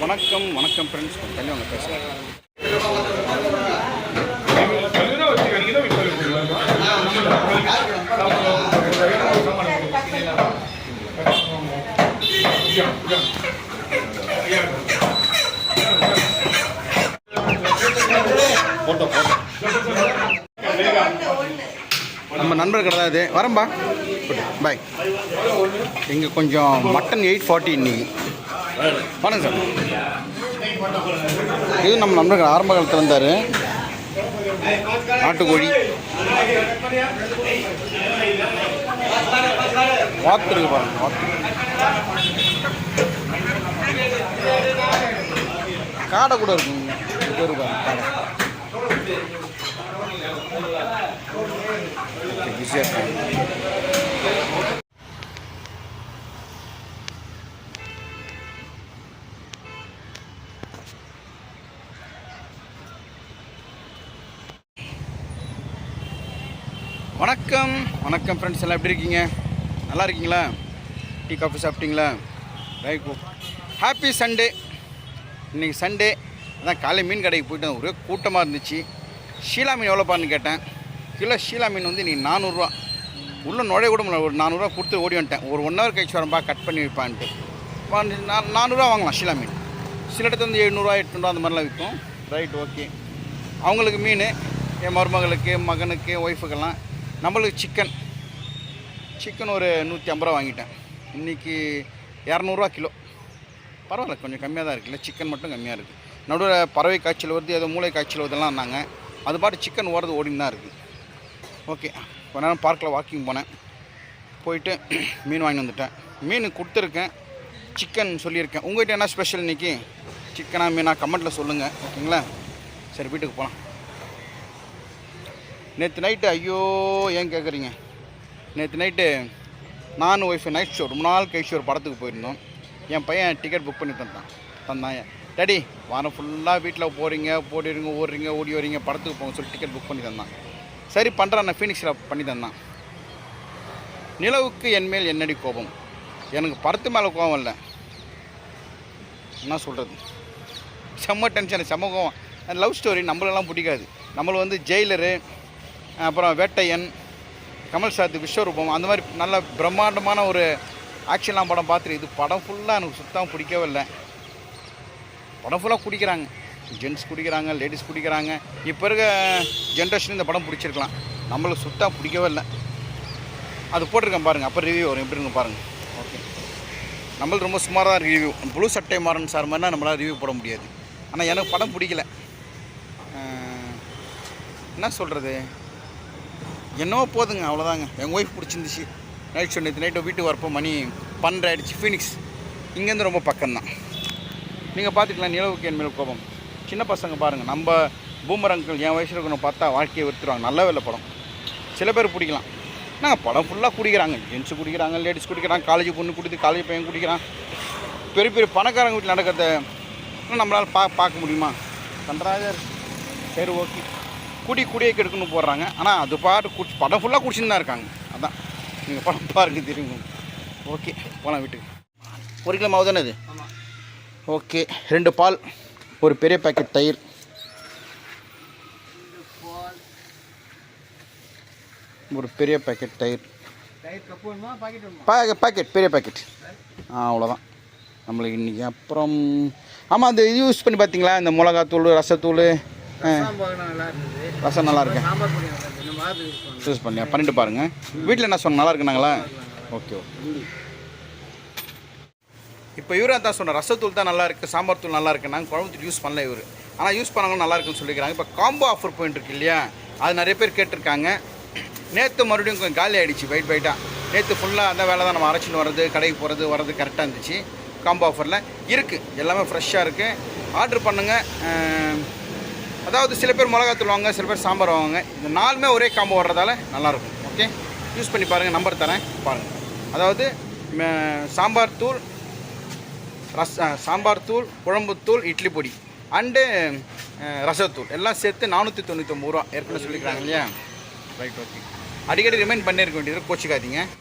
வணக்கம் வணக்கம் ஃப்ரெண்ட்ஸ் தண்ணி வாங்க பேசுகிறேன் போட்டோ போட்டோ. நம்ம நண்பர் கடை தான் இது. வரம்பா பாய் இங்கே கொஞ்சம் மட்டன் எயிட் ஃபார்ட்டி இன்னைக்கு வணக்கம் சார். இது நம்ம நண்பர்கள் ஆரம்ப காலத்தில் வந்தார் நாட்டுக்கோழி. வாத்துருக்கு பாருங்க வாத்து. காடை கூட இருக்குங்க பேர் பாருங்க காடை. வணக்கம். வணக்கம் ஃப்ரெண்ட்ஸ் எல்லாம் எப்படி இருக்கீங்க? நல்லா இருக்கீங்களா? டீ காஃபி சாப்பிட்டீங்களா? ரைட் ஹாப்பி சண்டே இன்றைக்கி சண்டே அதான் காலை மீன் கடைக்கு போயிட்டு ஒரே கூட்டமாக இருந்துச்சு. ஷீலா மீன் எவ்வளோப்பான்னு கேட்டேன். கிலோ ஷீலா மீன் வந்து நீ நானூறுரூவா. உள்ளே நுழைய கூட முடியல. ஒரு நானூறுரூவா கொடுத்து ஓடி வந்துட்டேன். ஒரு ஒன் ஹவர் கழிச்சு வரம்பா கட் பண்ணி வைப்பான்ட்டு. நான் நானூறுரூவா வாங்கலாம் ஷீலா மீன். சில இடத்துல வந்து எழுநூறுவா எட்நூறுவா அந்த மாதிரிலாம் விற்கும் ரைட் ஓகே அவங்களுக்கு மீன் என் மருமகளுக்கு மகனுக்கு ஒய்ஃபுக்கெல்லாம் நம்மளுக்கு சிக்கன் சிக்கன் ஒரு நூற்றி ஐம்பது ரூபா வாங்கிட்டேன். இன்றைக்கி இரநூறுவா கிலோ. பரவாயில்ல கொஞ்சம் கம்மியாக தான் இருக்குல்ல. சிக்கன் மட்டும் கம்மியாக இருக்குது நடுவில் பறவை காய்ச்சல் வருது ஏதோ மூளை காய்ச்சல் வருதெல்லாம் இருந்தாங்க அது பாட்டு சிக்கன் ஓடுறது ஓடின்னு தான் இருக்குது. ஓகே கொஞ்ச நேரம் பார்க்கில் வாக்கிங் போனேன். போயிட்டு மீன் வாங்கி வந்துட்டேன். மீன் கொடுத்துருக்கேன். சிக்கன் சொல்லியிருக்கேன். உங்கள்கிட்ட என்ன ஸ்பெஷல் இன்றைக்கி சிக்கனா மீனா? கமெண்ட்டில் சொல்லுங்கள் ஓகேங்களா? சரி வீட்டுக்கு போகலாம் நேற்று நைட்டு ஐயோ ஏன் கேட்குறீங்க நேற்று நைட்டு நான் ஒய்ஃபு நைட் ஷோ ரொம்ப நாள் கழிச்சு ஒரு படத்துக்கு போயிருந்தோம். என் பையன் டிக்கெட் புக் பண்ணி தந்தான் தந்தான் டேடி வாரம் ஃபுல்லாக வீட்டில் போகிறீங்க போடுறீங்க ஓடுறீங்க ஓடி வரீங்க படத்துக்கு போங்க சொல்லி டிக்கெட் புக் பண்ணி தந்தான். சரி பண்ணுறேன் நான் ஃபீனிக்ஸில் பண்ணி தந்தான். நிலவுக்கு என் மேல் என்னடி கோபம்? எனக்கு படத்து மேலே கோபம் இல்லை. என்ன சொல்கிறது செம்ம டென்ஷன் செம்ம கோபம். லவ் ஸ்டோரி நம்மளெல்லாம் பிடிக்காது. நம்மள வந்து ஜெயிலரு அப்புறம் வேட்டையன் கமல் சாத்து விஸ்வரூபம் அந்த மாதிரி நல்ல பிரம்மாண்டமான ஒரு ஆக்ஷன்லாம் படம் பார்த்துருக்கு இது படம் ஃபுல்லாக எனக்கு சுத்தமாக பிடிக்கவே இல்லை. படம் ஃபுல்லாக குடிக்கிறாங்க. ஜென்ட்ஸ் குடிக்கிறாங்க லேடிஸ் குடிக்கிறாங்க. இப்போ இருக்க ஜென்ரேஷன் இந்த படம் பிடிச்சிருக்கலாம். நம்மளுக்கு சுத்தமாக பிடிக்கவே இல்லை. அது போட்டிருக்கேன் பாருங்கள் அப்போ ரிவ்யூ வரும். எப்படி இருக்கு பாருங்கள் ஓகே நம்மளுக்கு ரொம்ப சுமாராக தான் ரிவ்யூ ப்ளூ சட்டை மாறன் சார் மாதிரினா நம்மளால் ரிவ்யூ போட முடியாது. ஆனால் எனக்கு படம் பிடிக்கல. என்ன சொல்கிறது என்னவோ போதுங்க. அவ்வளோதாங்க எங்கள் ஒய்ஃப் பிடிச்சிருந்துச்சு. நைட் சொன்னது நேற்று நைட்டு வீட்டுக்கு வரப்போ மணி பன்னெண்டு ஆகிடுச்சு ஃபீனிக்ஸ் இங்கேருந்து ரொம்ப பக்கம்தான். நீங்கள் பார்த்துக்கலாம் நிலவுக்கு என் மேல் கோபம். சின்ன பசங்க பாருங்கள் நம்ம பூமர் அங்கிள் என் வயசில் இருக்கணும் பார்த்தா வாழ்க்கையை விற்றுருவாங்க நல்ல வேலை படம். சில பேர் பிடிக்கலாம். நாங்கள் படம் ஃபுல்லாக குடிக்கிறாங்க. ஜென்ஸு குடிக்கிறாங்க லேடிஸ் குடிக்கிறாங்க காலேஜ் பொண்ணு குடித்து காலேஜ் பையன் குடிக்கிறான். பெரிய பெரிய பணக்காரங்க வீட்டில் நடக்கிறத நம்மளால் பா பார்க்க முடியுமா? கண்டராஜர் சரி ஓகே குடி குடியை கெடுக்கணும் போடுறாங்க. ஆனால் அது பாட்டு குடி படம் ஃபுல்லாக குடிச்சுன்னு தான் இருக்காங்க. அதான். நீங்கள் படம் பாருங்க தெரியும் ஓகே போகலாம் வீட்டுக்கு. ஒரு கிலோ மாவு தானே இது? ஓகே ரெண்டு பால் ஒரு பெரிய பேக்கெட் தயிர். ஒரு பெரிய பேக்கெட் தயிர். பா பாக்கெட் பெரிய பாக்கெட் ஆ அவ்வளோதான் நம்மளுக்கு இன்றைக்கி அப்புறம் ஆமாம் அந்த இது யூஸ் பண்ணி பார்த்தீங்களா இந்த மிளகாத்தூள் ரசத்தூள்? ஆ, ரசம் நல்லா இருக்கு? யூஸ் பண்ணியா பண்ணிட்டு பாருங்கள் வீட்டில் என்ன சொன்ன நல்லா இருக்குனாங்களா? Okay okay. இப்போ இவரே தான் சொன்னார் ரசத்தூள் தான் நல்லா இருக்குது சாம்பார் தூள் நல்லா இருக்குது நாங்கள் குழம்பு யூஸ் பண்ணல இவர். ஆனால் யூஸ் பண்ணாலும் நல்லா இருக்குன்னு சொல்லிக்கிறாங்க. இப்போ காம்போ ஆஃபர் போயிட்டு இருக்கு இல்லையா? அது நிறைய பேர் கேட்டிருக்காங்க. நேற்று மறுபடியும் கொஞ்சம் காலி ஆகிடுச்சு பைட் பைட்டாக நேற்று ஃபுல்லாக அந்த வேலை தான் நம்ம அரைச்சின்னு வர்றது கடைக்கு போகிறது வர்றது கரெக்டாக இருந்துச்சு. காம்போ ஆஃபரில் இருக்குது எல்லாமே ஃப்ரெஷ்ஷாக இருக்குது ஆர்டர் பண்ணுங்கள் அதாவது சில பேர் மிளகாத்தூள் வாங்க சில பேர் சாம்பார் வாங்க இந்த நாலுமே ஒரே காம்போ வர்றதால நல்லாயிருக்கும் ஓகே யூஸ் பண்ணி பாருங்கள் நம்பர் தரேன் பாருங்கள் அதாவது சாம்பார் தூள் ரஸ் சாம்பார் தூள் குழம்புத்தூள் இட்லி பொடி அண்டு ரசத்தூள் எல்லாம் சேர்த்து நானூற்றி தொண்ணூற்றொம்பது ரூபா ஏற்கனவே சொல்லிக்கிறாங்க இல்லையா? ரைட் ஓகே அடிக்கடி ரிமைண்ட் பண்ணியிருக்க வேண்டியது கோச்சிக்காதீங்க.